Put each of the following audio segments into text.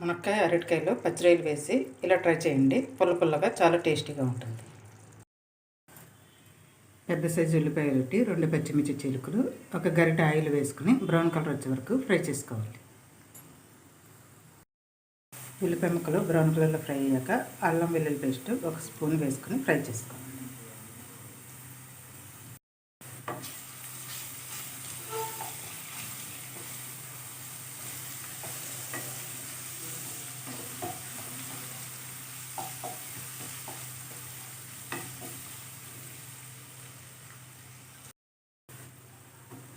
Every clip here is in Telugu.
మునక్కాయ అరటికాయలో పచ్చిరాయలు వేసి ఇలా ట్రై చేయండి. పుల్ల పుల్లగా చాలా టేస్టీగా ఉంటుంది. పెద్ద సైజు ఉల్లిపాయ రొట్టి రెండు పచ్చిమిర్చి చిలుకలు ఒక గరిట ఆయిల్ వేసుకుని బ్రౌన్ కలర్ వచ్చే వరకు ఫ్రై చేసుకోవాలి. ఉల్లిపాయ ముక్కలు బ్రౌన్ కలర్లో ఫ్రై అయ్యాక అల్లం వెల్లుల్లి పేస్ట్ ఒక స్పూన్ వేసుకుని ఫ్రై చేసుకోవాలి.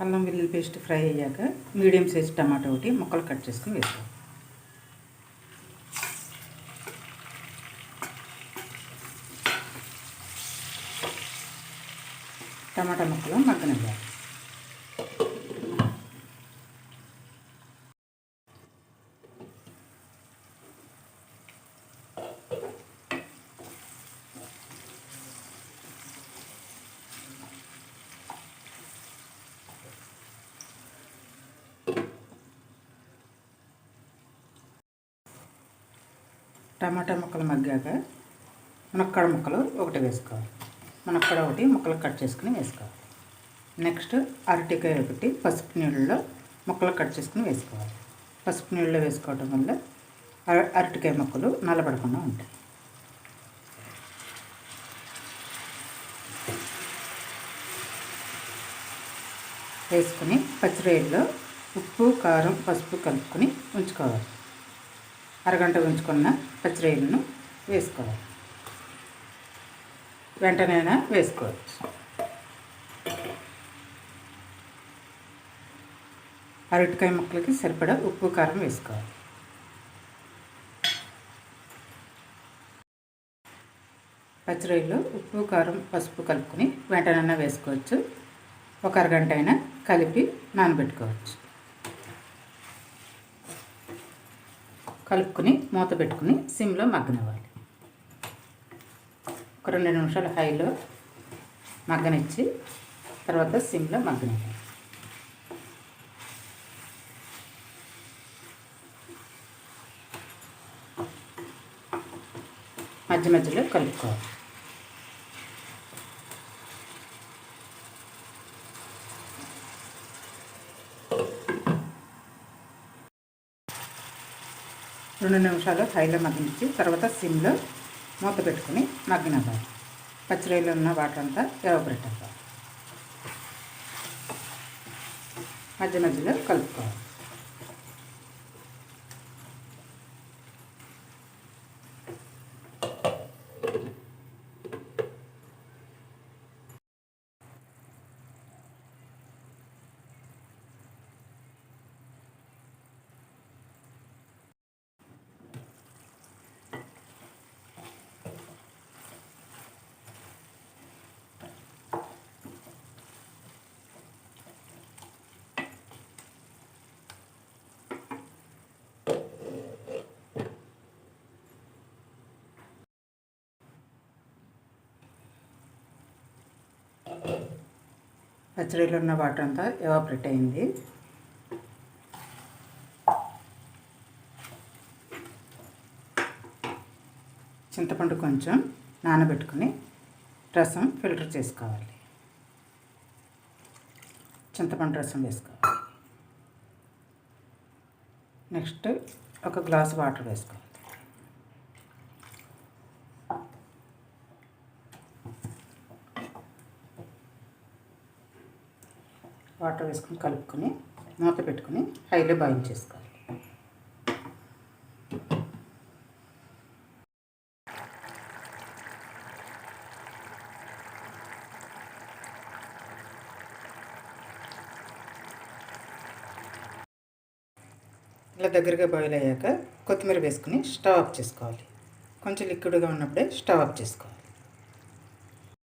అల్లం వెల్లుల్లి పేస్ట్ ఫ్రై అయ్యాక మీడియం సైజ్ టమాటా ఒకటి ముక్కలు కట్ చేసుకుని వేసుకోవాలి. టమాటా ముక్కలు మగ్గనివ్వాలి. టమాటా ముక్కలు మగ్గాక మునక్కడ ముక్కలు ఒకటి వేసుకోవాలి. మునక్కడ ఒకటి ముక్కలు కట్ చేసుకుని వేసుకోవాలి. నెక్స్ట్ అరటికాయ ఒకటి పసుపు నీళ్ళలో ముక్కలు కట్ చేసుకుని వేసుకోవాలి. పసుపు నీళ్ళలో వేసుకోవటం వల్ల అరటికాయ ముక్కలు నల్లబడకుండా ఉంటాయి. వేసుకుని పచ్చిరొయ్యల్లో ఉప్పు కారం పసుపు కలుపుకొని ఉంచుకోవాలి. అరగంట ఉంచుకున్న పచ్చిరొయ్యలను వేసుకోవాలి. వెంటనైనా వేసుకోవచ్చు. అరటికాయ ముక్కలకి సరిపడా ఉప్పు కారం వేసుకోవాలి. పచ్చిరొయ్యలు ఉప్పు కారం పసుపు కలుపుకొని వెంటనైనా వేసుకోవచ్చు. ఒక అరగంట అయినా కలిపి నానబెట్టుకోవచ్చు. కలుపుకొని మూత పెట్టుకుని సిమ్లో మగ్గనివ్వాలి. ఒక రెండు నిమిషాలు హైలో మగ్గనిచ్చి తర్వాత సిమ్లో మగ్గనివ్వాలి. మధ్య మధ్యలో కలుపుకోవాలి. రెండు నిమిషాలు హైలో మగ్గించి తర్వాత సిమ్లో మూత పెట్టుకుని మగ్గినవ్వాలి. పచ్చిరొయ్యలో ఉన్న వాటర్ అంతా ఎవపరెట్ అవ్వాలి. మధ్య మధ్యలో కలుపుకోవాలి. పచ్చడిలో ఉన్న వాటర్ అంతా ఎవాపరేట్ అయింది. చింతపండు కొంచెం నానబెట్టుకుని రసం ఫిల్టర్ చేసుకోవాలి. చింతపండు రసం వేసుకోవాలి. నెక్స్ట్ ఒక గ్లాస్ వాటర్ వేసుకోవాలి. వాటర్ వేసుకొని కలుపుకొని మూత పెట్టుకొని హైలో బాయిల్ చేసుకోవాలి. ఇలా దగ్గరగా బాయిల్ అయ్యాక కొత్తిమీర వేసుకుని స్టవ్ ఆఫ్ చేసుకోవాలి. కొంచెం లిక్విడ్గా ఉన్నప్పుడే స్టవ్ ఆఫ్ చేసుకోవాలి.